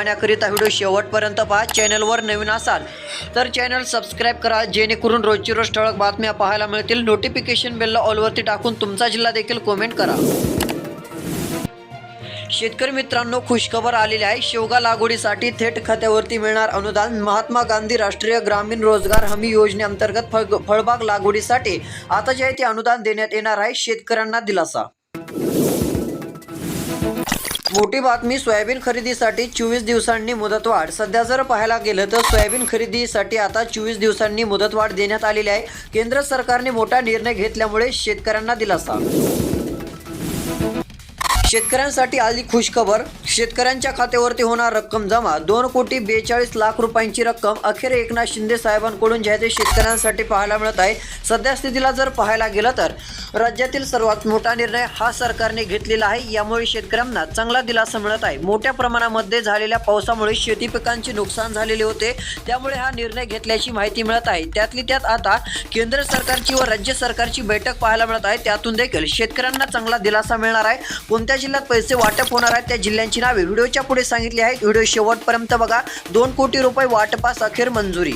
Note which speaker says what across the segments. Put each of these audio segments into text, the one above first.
Speaker 1: पाहण्याकरिता व्हिडिओ शेवटपर्यंत पहा. चॅनलवर नवीन असाल तर चॅनल सबस्क्राईब करा. जेणेकरून रोजची रोज ठळक बातम्या पाहायला मिळतील. नोटिफिकेशन बेलला ऑलवरती टाकून तुमचा जिल्हा देखील कमेंट करा. शेतकरी मित्रांनो खुशखबर आलेली आहे. शेवगा लागवडीसाठी थेट खात्यावरती मिळणार अनुदान. महात्मा गांधी राष्ट्रीय ग्रामीण रोजगार हमी योजनेअंतर्गत फळ फळबाग लागवडीसाठी आता जे आहे ते अनुदान देण्यात येणार आहे. शेतकऱ्यांना दिलासा. मोठी बातमी सोयाबीन खरेदीसाठी चोवीस दिवसांनी मुदतवाढ. सध्या जर पाहायला गेलं तर सोयाबीन खरेदीसाठी आता चोवीस दिवसांनी मुदतवाढ देण्यात आलेली आहे. केंद्र सरकारने मोठा निर्णय घेतल्यामुळे शेतकऱ्यांना दिलासा. शेतकऱ्यांसाठी आली खुशखबर. शेतकऱ्यांच्या खात्यावरती होणार रक्कम जमा. दोन कोटी बेचाळीस लाख रुपयांची रक्कम अखेर एकनाथ शिंदे साहेबांकडून जे आहे ते शेतकऱ्यांसाठी पाहायला मिळत आहे सध्या स्थितीला जर पाहायला गेलं तर राज्यातील सर्वात मोठा निर्णय हा सरकारने घेतलेला आहे. यामुळे शेतकऱ्यांना चांगला दिलासा मिळत आहे. मोठ्या प्रमाणामध्ये झालेल्या पावसामुळे शेती पिकांचे नुकसान झालेले होते. त्यामुळे हा निर्णय घेतल्याची माहिती मिळत आहे. त्यातली त्यात आता केंद्र सरकारची व राज्य सरकारची बैठक पाहायला मिळत आहे. त्यातून देखील शेतकऱ्यांना चांगला दिलासा मिळणार आहे. कोणत्या जिल्ह्यात पैसे वाटप होणार आहेत. त्या जिल्ह्यांची नावे व्हिडिओच्या पुढे सांगितली आहेत. व्हिडिओ शेवटपर्यंत बघा. दोन कोटी रुपये वाटपास अखेर मंजुरी.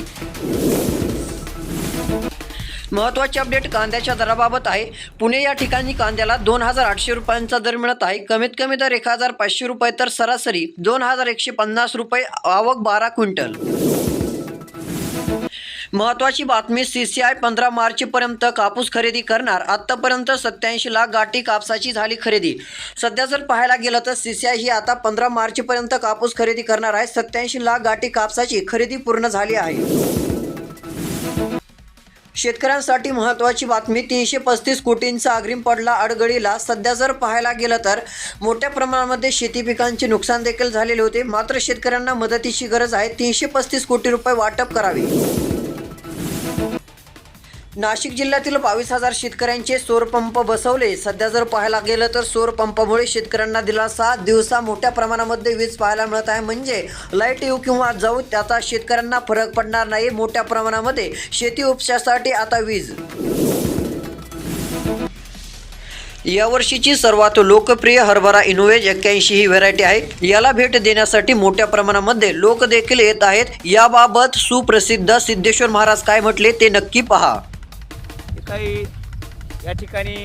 Speaker 1: महत्वाची अपडेट कांद्याच्या दराबाबत आहे. पुणे या ठिकाणी कांद्याला दोन हजार आठशे रुपयांचा दर मिळत आहे. कमीत कमी दर एक हजार पाचशे रुपये तर सरासरी दोन हजार एकशे पन्नास रुपये आवक बारा क्विंटल. महत्वाची बातमी सी सी आय पंधरा मार्चपर्यंत कापूस खरेदी करणार. आत्तापर्यंत सत्याऐंशी लाख गाठी कापसाची झाली खरेदी. सध्या जर पाहायला गेलं तर सी सी आय ही आता पंधरा मार्चपर्यंत कापूस खरेदी करणार आहे. सत्याऐंशी लाख गाठी कापसाची खरेदी पूर्ण झाली आहे. शेतकऱ्यांसाठी महत्त्वाची बातमी तीनशे पस्तीस कोटींचा अग्रिम पडला अडगळीला सध्या जर पाहायला गेलं तर मोठ्या प्रमाणामध्ये शेती पिकांचे नुकसान देखील झालेले होते. मात्र शेतकऱ्यांना मदतीची गरज आहे. तीनशे पस्तीस कोटी रुपये वाटप करावे. नाशिक जिल्ह्यातील बावीस हजार शेतकऱ्यांचे सौरपंप बसवले. सध्या जर पाहायला गेलं तर सौरपंपामुळे शेतकऱ्यांना दिलासा. दिवसा मोठ्या प्रमाणामध्ये वीज पाहायला मिळत आहे. म्हणजे लाइट येऊ किंवा जाऊ त्याचा शेतकऱ्यांना फरक पडणार नाही. मोठ्या प्रमाणामध्ये शेती उपशासाठी आता वीज. यावर्षीची सर्वात लोकप्रिय हरभरा इनोवेज एक्क्याऐंशी ही व्हरायटी आहे. याला भेट देण्यासाठी मोठ्या प्रमाणामध्ये लोक देखील येत आहेत. याबाबत सुप्रसिद्ध सिद्धेश्वर महाराज काय म्हटले ते नक्की पहा.
Speaker 2: काही या ठिकाणी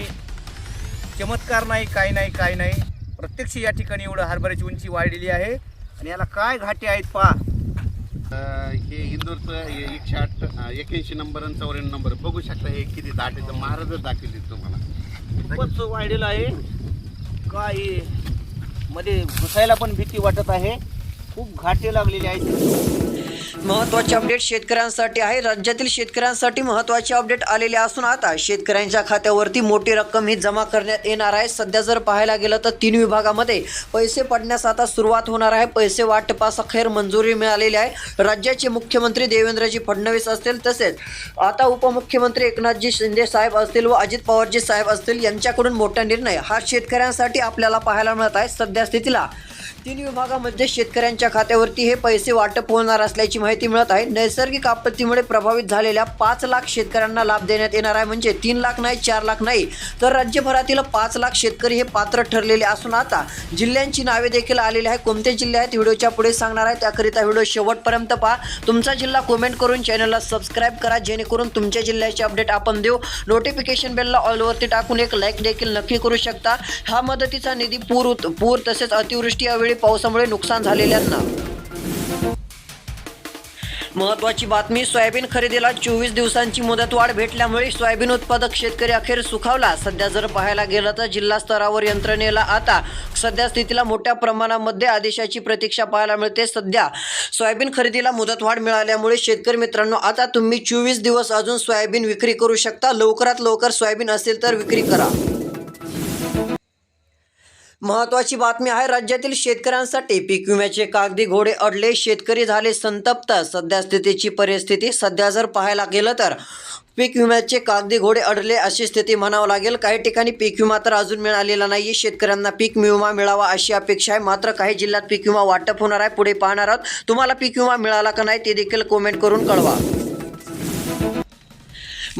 Speaker 2: चमत्कार नाही काही नाही काही नाही. प्रत्यक्ष या ठिकाणी एवढं हरभऱ्याची उंची वाढलेली आहे. आणि याला काय घाटे आहेत पहा.
Speaker 3: अ, हे इंदोरचं एकशे आठ एक्याऐंशी नंबर आणि चौऱ्याण्णव नंबर. बघू शकता हे किती दाट आहे तर महाराजच दाखवले तुम्हाला.
Speaker 2: खूपच वाढलेलं आहे. काय मध्ये घुसायला पण भीती वाटत आहे. खूप घाटे लागलेले आहेत.
Speaker 1: महत्त्वाचे अपडेट शेतकऱ्यांसाठी आहे. राज्यातील शेतकऱ्यांसाठी महत्त्वाचे अपडेट आलेले असून आता शेतकऱ्यांच्या खात्यावरती मोठी रक्कम ही जमा करण्यात येणार आहे. सध्या जर पाहायला गेलं तर तीन विभागामध्ये पैसे पडण्यास आता सुरुवात होणार आहे. पैसे वाटपास अखेर मंजुरी मिळालेली आहे. राज्याचे मुख्यमंत्री देवेंद्रजी फडणवीस असतील तसेच आता उपमुख्यमंत्री एकनाथजी शिंदे साहेब असतील व अजित पवारजी साहेब असतील यांच्याकडून मोठा निर्णय हा शेतकऱ्यांसाठी आपल्याला पाहायला मिळत आहे. सध्या स्थितीला तीन विभागामध्ये शेतकऱ्यांच्या खात्यावरती हे पैसे वाटप होणार असल्याची माहिती मिळत आहे. नैसर्गिक आपत्तीमुळे प्रभावित झालेल्या पाच लाख शेतकऱ्यांना लाभ देण्यात येणार आहे. म्हणजे तीन लाख नाही चार लाख नाही तर राज्यभरातील पाच लाख शेतकरी हे पात्र ठरलेले असून आता जिल्ह्यांची नावे देखील आलेली आहे कोणते जिल्हे आहेत? व्हिडिओच्या पुढे सांगणार आहे. त्याकरिता व्हिडिओ शेवटपर्यंत पहा. तुमचा जिल्हा कमेंट करून चॅनलला सबस्क्राईब करा. जेणेकरून तुमच्या जिल्ह्याचे अपडेट आपण देऊ. नोटिफिकेशन बेलला ऑलवरती टाकून एक लाईक देखील नक्की करू शकता. हा मदतीचा निधी पूर पूर तसेच अतिवृष्टी यावेळी पावसामुळे नुकसान झालेल्यांना. महत्वाची बातमी सोयाबीन खरेदीला चोवीस दिवसांची मुदतवाढ भेटल्यामुळे सोयाबीन उत्पादक शेतकरी अखेर सुखावला. सध्या जर पाहायला गेलं तर जिल्हा स्तरावर यंत्रणेला आता सध्या स्थितीला मोठ्या प्रमाणामध्ये आदेशाची प्रतीक्षा पाहायला मिळते. सध्या सोयाबीन खरेदीला मुदतवाढ मिळाल्यामुळे शेतकरी मित्रांनो आता तुम्ही चोवीस दिवस अजून सोयाबीन विक्री करू शकता. लवकरात लवकर सोयाबीन असेल तर विक्री करा. महत्वाची बातमी आहे राज्यातील शेतकऱ्यांसाठी पीक विम्याचे कागदी घोडे अडले शेतकरी झाले संतप्त. सध्या स्थितीची परिस्थिती सध्या जर पाहायला गेलं तर पीक विम्याचे कागदी घोडे अडले अशी स्थिती म्हणावं लागेल. काही ठिकाणी पीक विमा तर अजून मिळालेला नाही शेतकऱ्यांना पीक विमा मिळावा अशी अपेक्षा आहे. मात्र काही जिल्ह्यात पीक विमा वाटप होणार आहे. पुढे पाहणार आहोत. तुम्हाला पीक विमा मिळाला का नाही ते देखील कमेंट करून कळवा.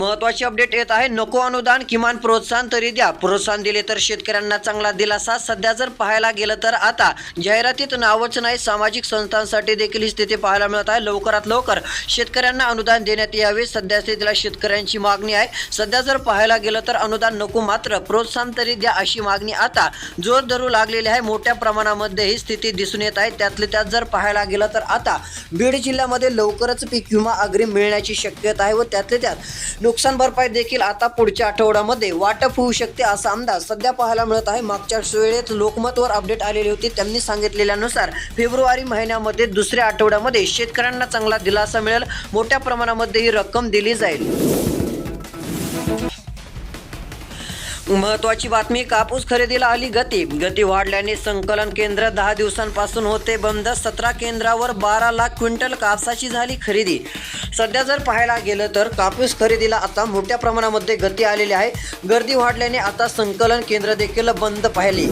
Speaker 1: महत्वाची अपडेट येत आहे. नको अनुदान किमान प्रोत्साहन तरी द्या. प्रोत्साहन दिले तर शेतकऱ्यांना चांगला दिलासा. सध्या जर पाहायला गेलं तर आता जाहिरातीत नावच नाही सामाजिक संस्थांसाठी देखील ही स्थिती पाहायला मिळत आहे. लवकरात लवकर शेतकऱ्यांना अनुदान देण्यात यावे. सध्या स्थितीला शेतकऱ्यांची मागणी आहे. सध्या जर पाहायला गेलं तर अनुदान नको मात्र प्रोत्साहन तरी द्या अशी मागणी आता जोर धरू लागलेली आहे. मोठ्या प्रमाणामध्ये ही स्थिती दिसून येत आहे. त्यातले त्यात जर पाहायला गेलं तर आता बीड जिल्ह्यामध्ये लवकरच पीक विमा अग्रिम मिळण्याची शक्यता आहे व त्यातले त्यात नुकसान भरपाई देखील आता पुढच्या आठवड्यामध्ये वाटप होऊ शकते असा अंदाज सध्या पाहायला मिळत आहे. मागच्या वेळेत लोकमतवर अपडेट आलेली होती. त्यांनी सांगितलेल्यानुसार फेब्रुवारी महिन्यामध्ये दुसऱ्या आठवड्यामध्ये शेतकऱ्यांना चांगला दिलासा मिळेल. मोठ्या प्रमाणामध्ये ही रक्कम दिली जाईल. महत्वाची बातमी कापूस खरेदीला आली गती. गती वाढल्याने संकलन केंद्र दहा दिवसांपासून होते बंद. सतरा केंद्रावर बारा लाख क्विंटल कापसाची झाली खरेदी. सध्या जर पाहायला गेलं तर कापूस खरेदीला आता मोठ्या प्रमाणामध्ये गती आलेली आहे. गर्दी वाढल्याने आता संकलन केंद्र देखील बंद पाहिली.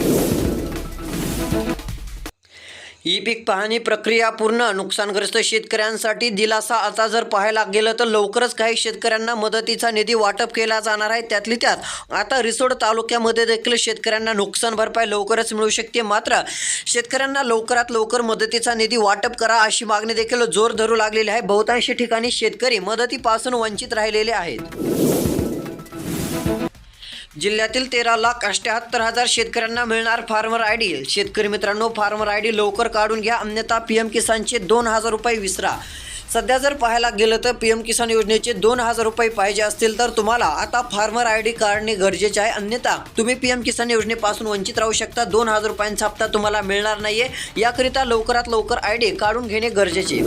Speaker 1: ई पीक पाहणी प्रक्रिया पूर्ण नुकसानग्रस्त शेतकऱ्यांसाठी दिलासा आता जर पाहायला गेलं तर लवकरच काही शेतकऱ्यांना मदतीचा निधी वाटप केला जाणार आहे. त्यातली त्यात आता रिसोड तालुक्यामध्ये देखील शेतकऱ्यांना नुकसान भरपाई लवकरच मिळू शकते. मात्र शेतकऱ्यांना लवकरात लवकर मदतीचा निधी वाटप करा अशी मागणी देखील जोर धरू लागलेली आहे. बहुतांशी ठिकाणी शेतकरी मदतीपासून वंचित राहिलेले आहेत. जिल्ह्यातील तेरा लाख अष्ट्याहत्तर हजार शेतकऱ्यांना मिळणार फार्मर आय डी. शेतकरी मित्रांनो फार्मर आय डी लवकर काढून घ्या. अन्यथा पी एम किसानचे दोन हजार रुपये विसरा. सध्या जर पाहायला गेलं तर पी एम किसान योजनेचे दोन हजार रुपये पाहिजे असतील तर तुम्हाला आता फार्मर आय डी काढणे गरजेचे आहे. अन्यथा तुम्ही पी एम किसान योजनेपासून वंचित राहू शकता. दोन हजार रुपयांचा हप्ता तुम्हाला मिळणार नाहीये. याकरिता लवकरात लवकर आय डी काढून घेणे गरजेचे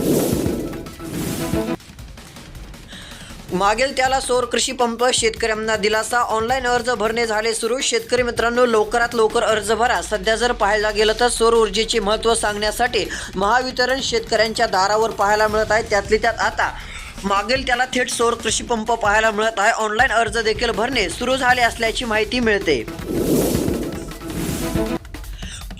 Speaker 1: मागेल त्याला सौर कृषी पंप शेतकऱ्यांना दिलासा. ऑनलाईन अर्ज भरणे झाले सुरू. शेतकरी मित्रांनो लवकरात लवकर अर्ज भरा. सध्या जर पाहायला गेलं तर सौर ऊर्जेचे महत्त्व सांगण्यासाठी महावितरण शेतकऱ्यांच्या दारावर पाहायला मिळत आहे. त्यातली त्यात आता मागेल त्याला थेट सौर कृषी पंप पाहायला मिळत आहे. ऑनलाईन अर्ज देखील भरणे सुरू झाले असल्याची माहिती मिळते.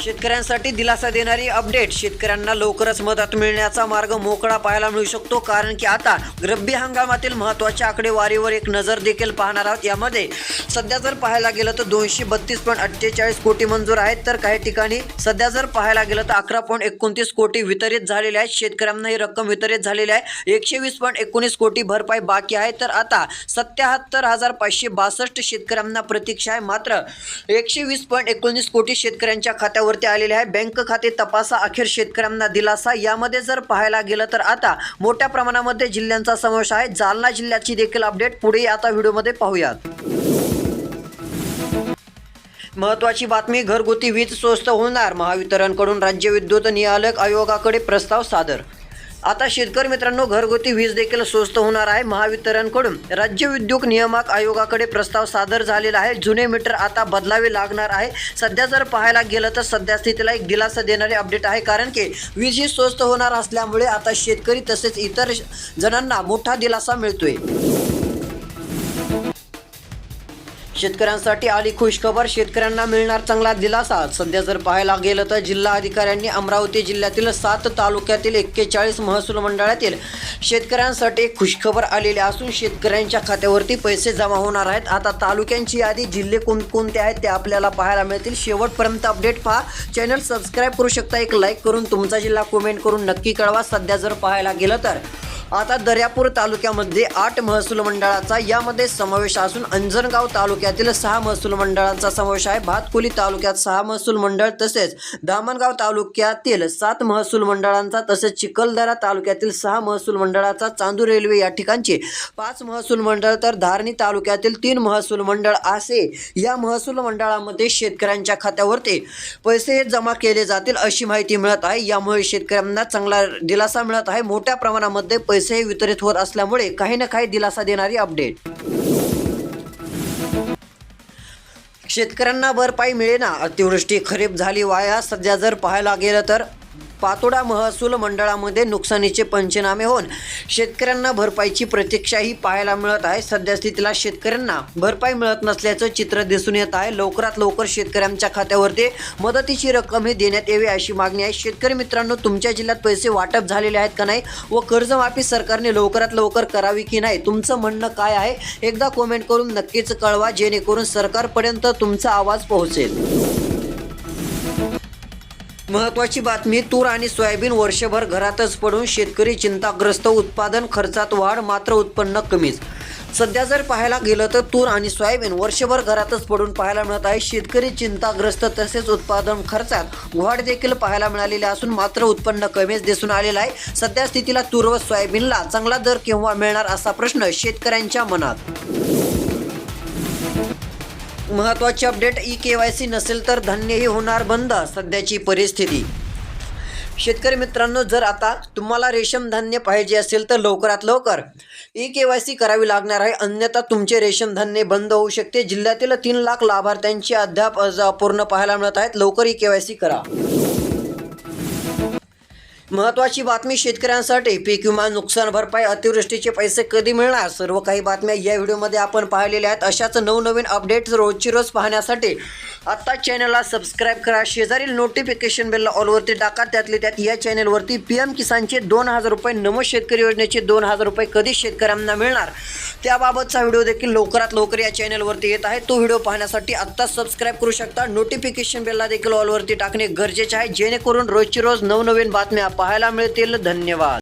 Speaker 1: शेतकऱ्यांसाठी दिलासा देणारी अपडेट. शेतकऱ्यांना लवकरच मदत मिळण्याचा मार्ग मोकळा पाहायला मिळू शकतो कारण की आता रब्बी हंगामातील महत्त्वाच्या आकडेवारीवर एक नजर देखील पाहणार आहोत. यामध्ये सध्या जर पाहायला गेलं तर दोनशे बत्तीस पॉईंट अठ्ठेचाळीस कोटी मंजूर आहेत तर काही ठिकाणी सध्या जर पाहायला गेलं तर अकरा पॉईंट एकोणतीस कोटी वितरित झालेले आहेत. शेतकऱ्यांना ही रक्कम वितरित झालेली आहे. एकशे वीस पॉईंट एकोणीस कोटी भरपाई बाकी आहे. तर आता सत्याहत्तर हजार पाचशे बासष्ट शेतकऱ्यांना प्रतीक्षा आहे. मात्र एकशे वीस पॉईंट एकोणीस कोटी शेतकऱ्यांच्या खात्यावर खात्यावरती आलेले आहे. बँक खाते तपासा अखेर शेतकऱ्यांना दिलासा. यामध्ये जर पाहायला गेलं तर आता मोठ्या प्रमाणामध्ये जिल्ह्यांचा समावेश आहे. जालना जिल्ह्याची देखील अपडेट पुढे आता व्हिडिओमध्ये पाहूयात. महत्वाची बातमी घरगुती वीज स्वस्त होणार. महावितरणकडून राज्य विद्युत नियालक आयोगाकडे प्रस्ताव सादर आता शेतकरी मित्रांनो घरगुती वीज देखील स्वस्त होणार आहे महावितरणकडून. राज्य विद्युत नियामक आयोगाकडे प्रस्ताव सादर झालेला आहे. जुने मीटर आता बदलावे लागणार आहे. सध्या जर पाहायला गेलं तर सध्या स्थितीला एक दिलासा देणारे अपडेट आहे. कारण की वीज ही स्वस्त होणार असल्यामुळे आता शेतकरी तसेच इतर जणांना मोठा दिलासा मिळतोय. शेतकऱ्यांसाठी आली खुशखबर. शेतकऱ्यांना मिळणार चांगला दिलासा. सध्या जर पाहायला गेलं तर जिल्हा अधिकाऱ्यांनी अमरावती जिल्ह्यातील सात तालुक्यातील एक्केचाळीस महसूल मंडळातील शेतकऱ्यांसाठी खुशखबर आलेली असून शेतकऱ्यांच्या खात्यावरती पैसे जमा होणार आहेत. आता तालुक्यांची यादी जिल्हे कोणकोणते आहेत ते आपल्याला पाहायला मिळतील. शेवटपर्यंत अपडेट पहा. चॅनल सबस्क्राईब करू शकता. एक लाईक करून तुमचा जिल्हा कमेंट करून नक्की कळवा. सध्या जर पाहायला गेलं तर. आता दर्यापूर तालुक्यामध्ये आठ महसूल मंडळाचा यामध्ये समावेश असून अंजनगाव तालुक्यातील सहा महसूल मंडळांचा समावेश आहे. भातकुली तालुक्यात सहा महसूल मंडळ तसेच दामणगाव तालुक्यातील सात महसूल मंडळांचा तसेच चिखलदरा तालुक्यातील सहा महसूल मंडळाचा चांदूर रेल्वे या ठिकाणचे पाच महसूल मंडळ तर धारणी तालुक्यातील तीन महसूल मंडळ असे या महसूल मंडळामध्ये शेतकऱ्यांच्या खात्यावरती पैसे जमा केले जातील अशी माहिती मिळत आहे. यामुळे शेतकऱ्यांना चांगला दिलासा मिळत आहे. मोठ्या प्रमाणामध्ये पैसे वितरित होत असल्यामुळे काही ना काही दिलासा देणारी अपडेट. शेतकऱ्यांना भरपाई मिळेना अतिवृष्टी खरीप झाली वाया सध्या जर पाहायला गेलं तर पातोडा महसूल मंडळामध्ये नुकसानीचे पंचनामे होऊन शेतकऱ्यांना भरपाईची प्रतीक्षाही पाहायला मिळत आहे. सध्या स्थितीला शेतकऱ्यांना भरपाई मिळत नसल्याचं चित्र दिसून येत आहे. लवकरात लवकर शेतकऱ्यांच्या खात्यावरती मदतीची रक्कम ही देण्यात यावी अशी मागणी आहे. शेतकरी मित्रांनो तुमच्या जिल्ह्यात पैसे वाटप झालेले आहेत का नाही? व कर्जमाफी सरकारने लवकरात लवकर करावी की नाही? तुमचं म्हणणं काय आहे? एकदा कॉमेंट करून नक्कीच कळवा. जेणेकरून सरकारपर्यंत तुमचा आवाज पोहोचेल. महत्वाची बातमी तूर आणि सोयाबीन वर्षभर घरातच पडून शेतकरी चिंताग्रस्त उत्पादन खर्चात वाढ मात्र उत्पन्न कमीच. सध्या जर पाहायला गेलं तर तूर आणि सोयाबीन वर्षभर घरातच पडून पाहायला मिळत आहे. शेतकरी चिंताग्रस्त तसेच उत्पादन खर्चात वाढ देखील पाहायला मिळालेली असून मात्र उत्पन्न कमीच दिसून आलेलं आहे. सध्या स्थितीला तूर व सोयाबीनला चांगला दर केव्हा मिळणार असा प्रश्न शेतकऱ्यांच्या मनात? महत्वाची update E K Y C नसेल तर धान्यही होणार बंद सध्याची परिस्थिती. शेतकरी मित्रांनो जर आता तुम्हाला रेशम धान्य पाहिजे असेल तर लवकरात लवकर ई के वाय सी करावी लागणार आहे. अन्यथा तुमचे रेशम धान्य बंद होऊ शकते. जिल्ह्यातील तीन लाख लाभार्थ्यांची अद्याप अर्ज अपूर्ण पाहायला मिळत आहेत. लवकर ई के वाय सी करा. महत्वाची बातमी शेतकऱ्यांसाठी. पीक विमा नुकसान भरपाई अतिवृष्टीचे पैसे कधी मिळणार? सर्व काही बातम्या या व्हिडिओमध्ये आपण पाहिलेल्या आहेत. अशाच नवनवीन अपडेट्स रोजची रोज पाहण्यासाठी आत्ता चॅनलला सबस्क्राईब करा. शेजारील नोटिफिकेशन बेलला ऑलवरती टाका. त्यातले त्यात या चॅनलवरती पी एम किसानचे दोन हजार रुपये नमद शेतकरी योजनेचे दोन हजार रुपये कधी शेतकऱ्यांना मिळणार? त्याबाबतचा व्हिडिओ देखील लवकरात लवकर या चॅनलवरती येत आहे. तो व्हिडिओ पाहण्यासाठी आत्ताच सबस्क्राईब करू शकता. नोटिफिकेशन बेलला देखील ऑलवरती टाकणे गरजेचे आहे. जेणेकरून रोजची रोज नवनवीन बातम्या पाहायला मिळतील. धन्यवाद.